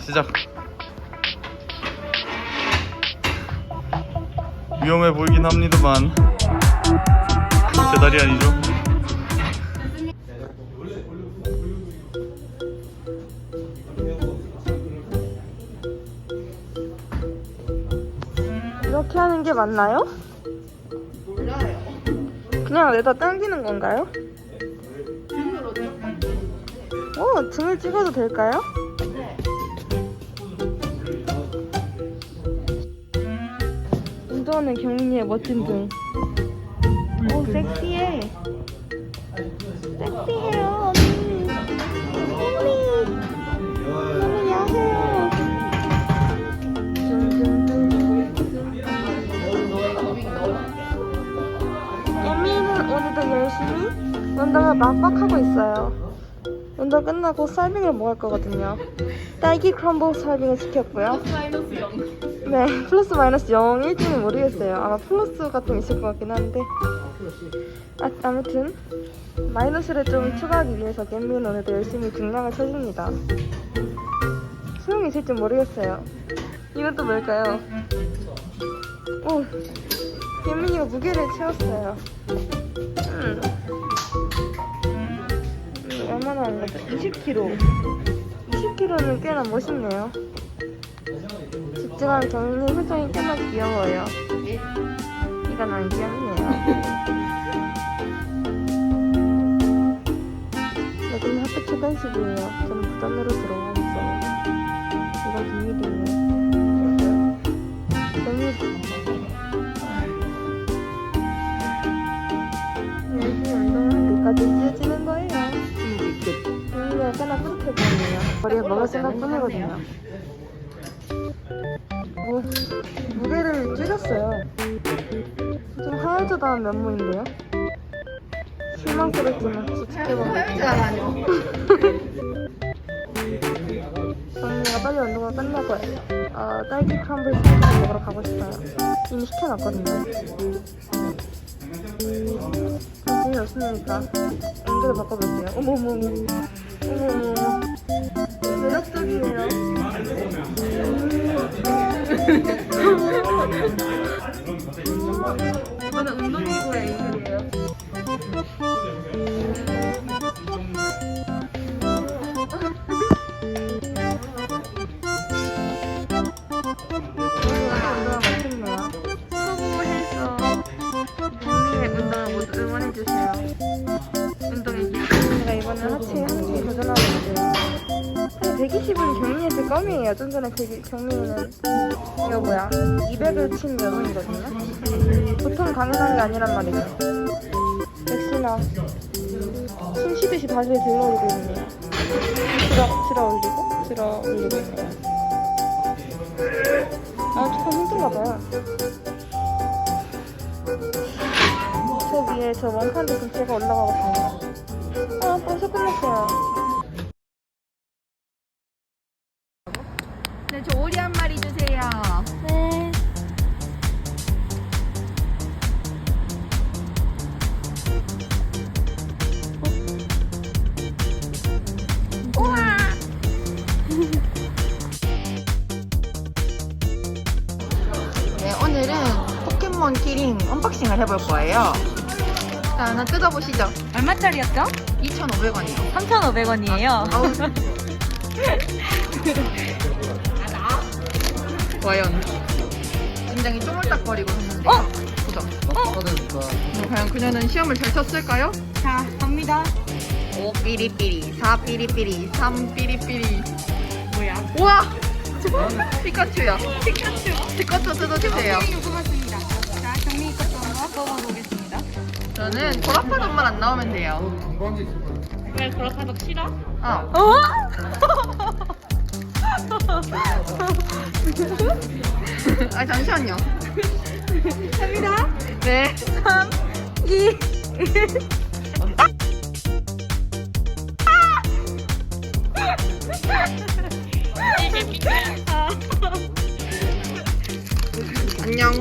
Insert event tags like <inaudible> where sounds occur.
시작. 위험해 보이긴 합니다만 제 다리 아니죠? 이렇게 하는 게 맞나요? 몰라요. 그냥 내다 당기는 건가요? 등으로. 오, 등을 찍어도 될까요? 네. 운동하는 경민이의 멋진 등. 오, 섹시해. 섹시해요, 언니. 언니. 너무 야해요. 예미는 오늘도 열심히 운동을 막박하고 있어요. 운동 끝나고 설빙을 먹을 거거든요. 딸기 크럼블 설빙을 시켰고요. 마이너스 0. 네, 플러스 마이너스 0일지는 모르겠어요. 아마 플러스 같은 게 있을 것 같긴 한데. 아, 아무튼 마이너스를 좀 추가하기 위해서 겜미는 오늘도 열심히 중량을 쳐줍니다. 소용이 있을지 모르겠어요. 이건 또 뭘까요? 오, 겜민이가 무게를 채웠어요. 음. 음, 얼마나 한 거죠? 20kg. 20kg는 꽤나 멋있네요. 집중한 경민이 표정이 꽤나 귀여워요. 이건 안 귀엽네요 <laughs> 여기는 학교 최단식이에요. 저는 부산으로 들어와 있어요. 이건 비밀이에요. 운동을 할 때까지 이어지는 거예요. 경민이가 꽤나 뿌듯해 보이네요. 머리에 먹을 생각 뿐이거든요. 무, 무게를 줄였어요. 좀 하얀저다한 면모인데요. 실망스럽지만 지켜보고 사용자라뇨. <laughs> 정리가 빨리 운동을 끝내고 어, 딸기 크럼블 스무디 먹으러 가고 싶어요. 이미 시켜놨거든요. 정신이 없으니까 앵글을 바꿔볼게요. 어머머머. 매력적이에요. 이거는 운동기구의 앵글이에요. 120은 경미한테 껌이에요. 좀 전에 그 경미는 이거 뭐야 200을 친 여성이거든요. 보통 당연한 게 아니란 말이죠. 역시나 숨 쉬듯이 다리를 들어 올리고 있네요. 들어, 들어 올리고 들어 올리고. 아, 조금 힘든가 봐요. 저 위에 저 원판도 근처가 올라가거든요. 아, 벌써 끝났어요. 오리 한 마리 주세요. 네. 우와. <laughs> 네, 오늘은 포켓몬 키링 언박싱을 해볼 거예요. 자, 하나 뜯어보시죠. 얼마짜리였죠? 2,500원이요. 3,500원이에요. <laughs> 과연 굉장히 쪼물딱거리고 했는데 어? 보자. 음, 과연 그녀는 시험을 잘 쳤을까요? 자, 갑니다. 5 삐리삐리, 4 삐리삐리, 3 삐리삐리. 뭐야? 우와! <laughs> 피카츄야. 피카츄. 피카츄 뜯어주세요. 경미 뽑았습니다. 자, 경미 것도 한번 뽑아보겠습니다. 저는 보라파덕만 안 나오면 돼요. 왜 그렇다도 싫어? 어. 어? <laughs> <laughs> 아 잠시만요. 갑니다. 네. 3, 2, 1. 안녕.